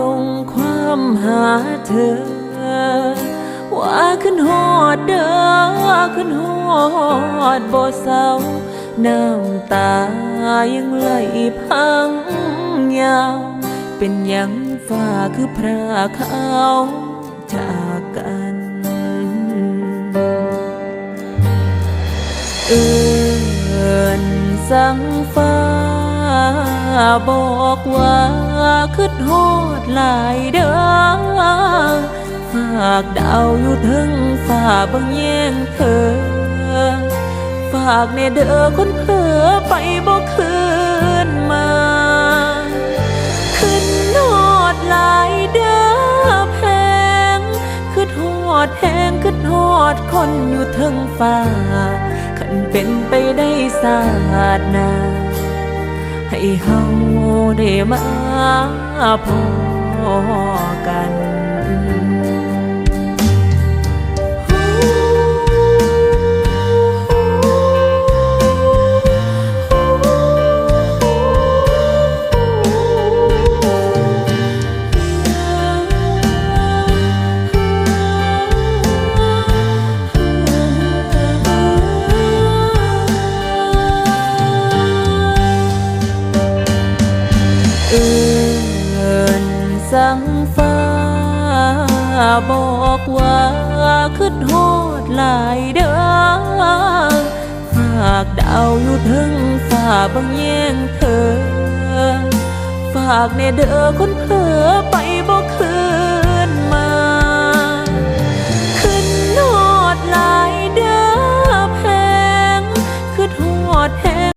ส่งความหาเธอ ว่าขึ้นหอดเด้อขึ้นหอดบ่เศร้าน้ำตายังไหลพังยาวเป็นยังฝ่าคือพระเขาจากกันเอินสังฟ้า บอกว่าคืดฮอดหลายเด้อฝากดาวอยู่เทึงฝ่าบิ่งแย่งเธอ ฝากในเด้อคนเผลอไปบ่คืนมาขึ้นฮอดหลายเด้อแพงขึ้นฮอดแหงขึ้นฮอดคนอยู่เทิงฟ้าขันเป็นไปได้ศาสตร์นา ให้เฮาได้มาพอกัน สั่งฟ้า บอกว่าคืดฮอดหลายเด้อฝากดาวอยู่เทึงฝ่าบางแย่งเธอ ฝากในเด้อคนเผลอไป